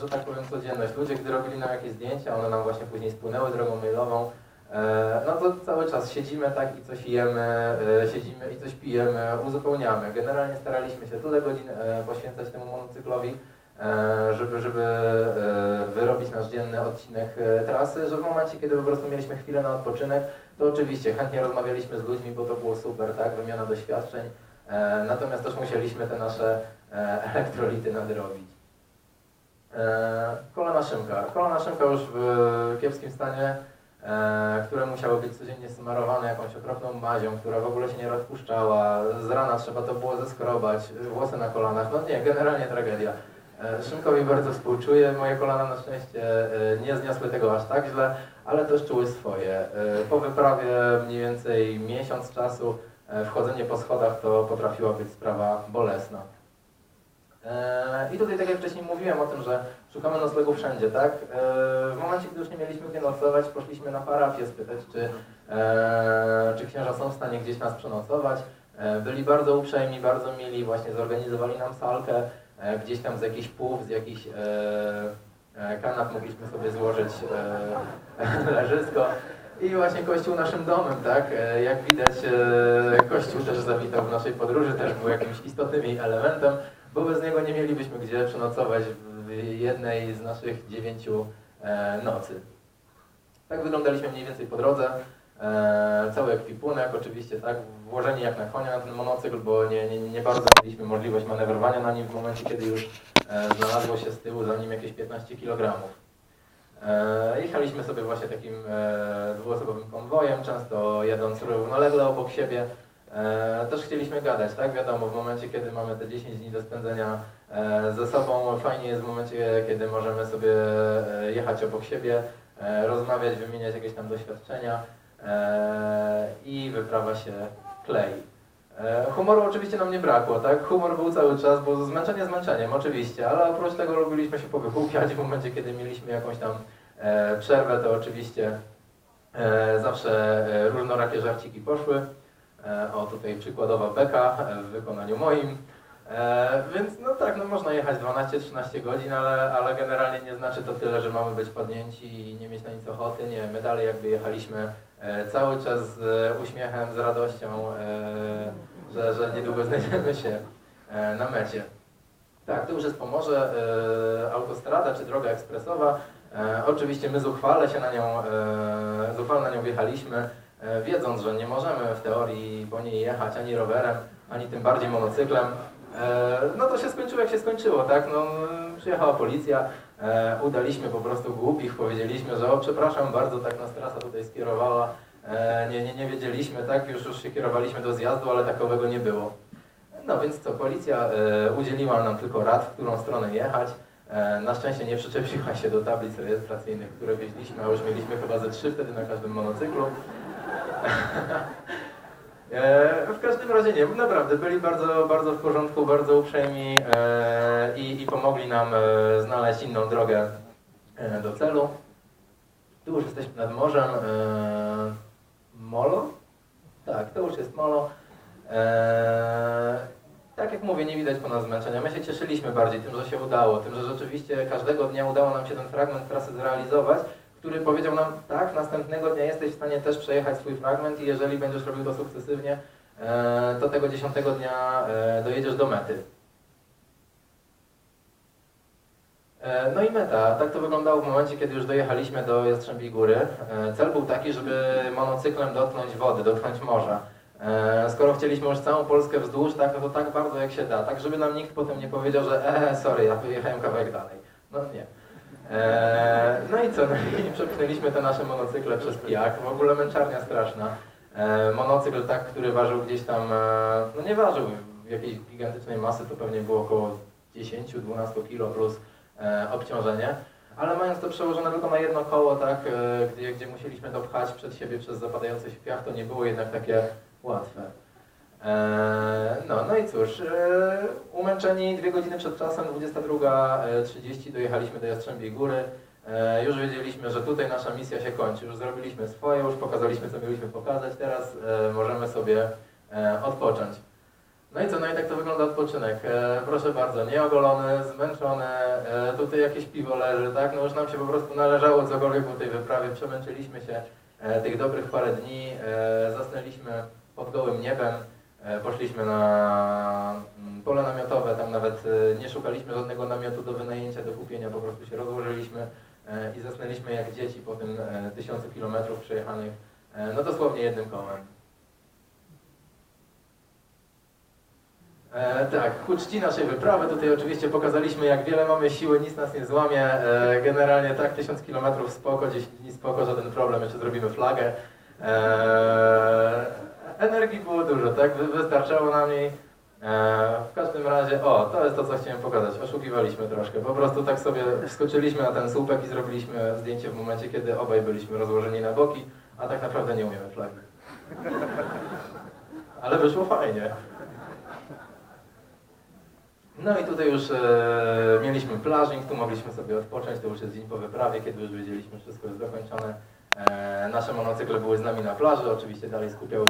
że tak powiem, codzienność. Ludzie, gdy robili nam jakieś zdjęcia, one nam właśnie później spłynęły drogą mailową, e, no to cały czas siedzimy tak i coś jemy, e, siedzimy i coś pijemy, uzupełniamy. Generalnie staraliśmy się tyle godzin e, poświęcać temu monocyklowi, żeby, żeby wyrobić nasz dzienny odcinek trasy, że w momencie, kiedy po prostu mieliśmy chwilę na odpoczynek, to oczywiście chętnie rozmawialiśmy z ludźmi, bo to było super, tak, wymiana doświadczeń, natomiast też musieliśmy te nasze elektrolity nadrobić. E, kolana szynka. Kolana szynka już w kiepskim stanie, e, które musiały być codziennie smarowane jakąś okropną mazią, która w ogóle się nie rozpuszczała. Z rana trzeba to było zeskrobać, włosy na kolanach. No nie, generalnie tragedia. E, Szynkowi bardzo współczuję. Moje kolana na szczęście nie zniosły tego aż tak źle, ale też czuły swoje. Po wyprawie mniej więcej miesiąc czasu wchodzenie po schodach to potrafiła być sprawa bolesna. I tutaj, tak jak wcześniej mówiłem o tym, że szukamy noclegu wszędzie, tak? E, W momencie, gdy już nie mieliśmy gdzie nocować, poszliśmy na parafię spytać, czy, e, czy księża są w stanie gdzieś nas przenocować. E, Byli bardzo uprzejmi, bardzo mili, właśnie zorganizowali nam salkę, gdzieś tam z jakichś płów, z jakichś kanap mogliśmy sobie złożyć leżysko. I właśnie Kościół naszym domem, tak? Jak widać, Kościół też zawitał w naszej podróży, też był jakimś istotnym elementem bo bez niego nie mielibyśmy gdzie przenocować w jednej z naszych dziewięciu e, nocy. Tak wyglądaliśmy mniej więcej po drodze. E, cały ekwipunek, oczywiście, tak, włożeni jak na konia na ten monocykl, bo nie, nie, nie bardzo mieliśmy możliwość manewrowania na nim w momencie, kiedy już e, znalazło się z tyłu za nim jakieś 15 kg. E, jechaliśmy sobie właśnie takim e, dwuosobowym konwojem, często jadąc równolegle obok siebie. E, też chcieliśmy gadać, tak? Wiadomo, w momencie, kiedy mamy te 10 dni do spędzenia e, ze sobą, fajnie jest w momencie, kiedy możemy sobie e, jechać obok siebie, rozmawiać, wymieniać jakieś tam doświadczenia i wyprawa się klei. Humoru oczywiście nam nie brakło, tak? Humor był cały czas, bo zmęczenie zmęczeniem, oczywiście, ale oprócz tego lubiliśmy się powykupiać w momencie, kiedy mieliśmy jakąś tam przerwę, to oczywiście zawsze różnorakie żarciki poszły. E, O, tutaj przykładowa beka e, w wykonaniu moim. E, więc no tak, no można jechać 12-13 godzin, ale, ale generalnie nie znaczy to tyle, że mamy być padnięci i nie mieć na nic ochoty. Nie, my dalej jakby jechaliśmy cały czas z uśmiechem, z radością, że, że niedługo znajdziemy się na mecie. Tak, to już jest Pomorze, autostrada czy droga ekspresowa. Oczywiście my zuchwale się na nią, zuchwale na nią wjechaliśmy, wiedząc, że nie możemy w teorii po niej jechać ani rowerem, ani tym bardziej monocyklem. E, no to się skończyło jak się skończyło, tak? No, przyjechała policja, e, udaliśmy po prostu głupich, powiedzieliśmy, że o przepraszam bardzo, tak nas trasa tutaj skierowała. E, nie, nie, nie wiedzieliśmy, tak? Już, już się kierowaliśmy do zjazdu, ale takowego nie było. No więc co, policja e, udzieliła nam tylko rad, w którą stronę jechać. E, na szczęście nie przyczepiła się do tablic rejestracyjnych, które wieźliśmy, a już mieliśmy chyba ze trzy wtedy na każdym monocyklu. e, w każdym razie nie, naprawdę byli bardzo, bardzo w porządku, bardzo uprzejmi e, i, i pomogli nam e, znaleźć inną drogę do celu. Tu już jesteśmy nad morzem. Molo? Tak, to już jest Molo. Tak jak mówię, nie widać po nas zmęczenia. My się cieszyliśmy bardziej tym, że się udało, tym, że rzeczywiście każdego dnia udało nam się ten fragment trasy zrealizować, który powiedział nam, tak, następnego dnia jesteś w stanie też przejechać swój fragment i jeżeli będziesz robił to sukcesywnie, eee, to tego dziesiątego dnia eee, dojedziesz do mety. E, No i meta. Tak to wyglądało w momencie, kiedy już dojechaliśmy do Jastrzębiej Góry. E, Cel był taki, żeby monocyklem dotknąć wody, dotknąć morza. E, Skoro chcieliśmy już całą Polskę wzdłuż, tak, no to tak bardzo jak się da. Tak, żeby nam nikt potem nie powiedział, że e, sorry, ja wyjechałem kawałek dalej. No nie. E, No i co? No i przepchnęliśmy te nasze monocykle przez pijak. W ogóle męczarnia straszna. E, Monocykl tak, który ważył gdzieś tam, e, no nie ważył jakiejś gigantycznej masy, to pewnie było około 10-12 kilo plus e, obciążenie, ale mając to przełożone tylko na jedno koło, tak, e, gdzie, gdzie musieliśmy to pchać przed siebie przez zapadający się piach, to nie było jednak takie łatwe. E, no, no i cóż, e, umęczeni dwie godziny przed czasem, 22.30 dojechaliśmy do Jastrzębiej Góry. E, już wiedzieliśmy, że tutaj nasza misja się kończy, już zrobiliśmy swoje, już pokazaliśmy, co mieliśmy pokazać, teraz możemy sobie odpocząć. No i co, no i tak to wygląda odpoczynek. Proszę bardzo, nieogolony, zmęczony, tutaj jakieś piwo leży, tak? No już nam się po prostu należało cokolwiek po tej wyprawie, przemęczyliśmy się tych dobrych parę dni, zasnęliśmy pod gołym niebem, poszliśmy na mm, pole namiotowe, tam nawet e, nie szukaliśmy żadnego namiotu do wynajęcia, do kupienia, po prostu się rozłożyliśmy e, i zasnęliśmy jak dzieci po tym e, tysiącu kilometrów przejechanych, e, no dosłownie jednym kołem. E, tak, ku czci naszej wyprawy, tutaj oczywiście pokazaliśmy jak wiele mamy siły, nic nas nie złamie. E, generalnie tak, 1000 km spoko, 10 dni spoko, żaden problem, jeszcze zrobimy flagę. E, energii było dużo, tak, Wy- wystarczało nam jej. E, w każdym razie, o, to jest to, co chciałem pokazać. Oszukiwaliśmy troszkę. Po prostu tak sobie wskoczyliśmy na ten słupek i zrobiliśmy zdjęcie w momencie, kiedy obaj byliśmy rozłożeni na boki, a tak naprawdę nie umiemy flagi. Ale wyszło fajnie. No i tutaj już e, mieliśmy plażing, tu mogliśmy sobie odpocząć, to już jest dzień po wyprawie, kiedy już wiedzieliśmy, że wszystko jest dokończone. E, nasze monocykle były z nami na plaży, oczywiście dalej skupiały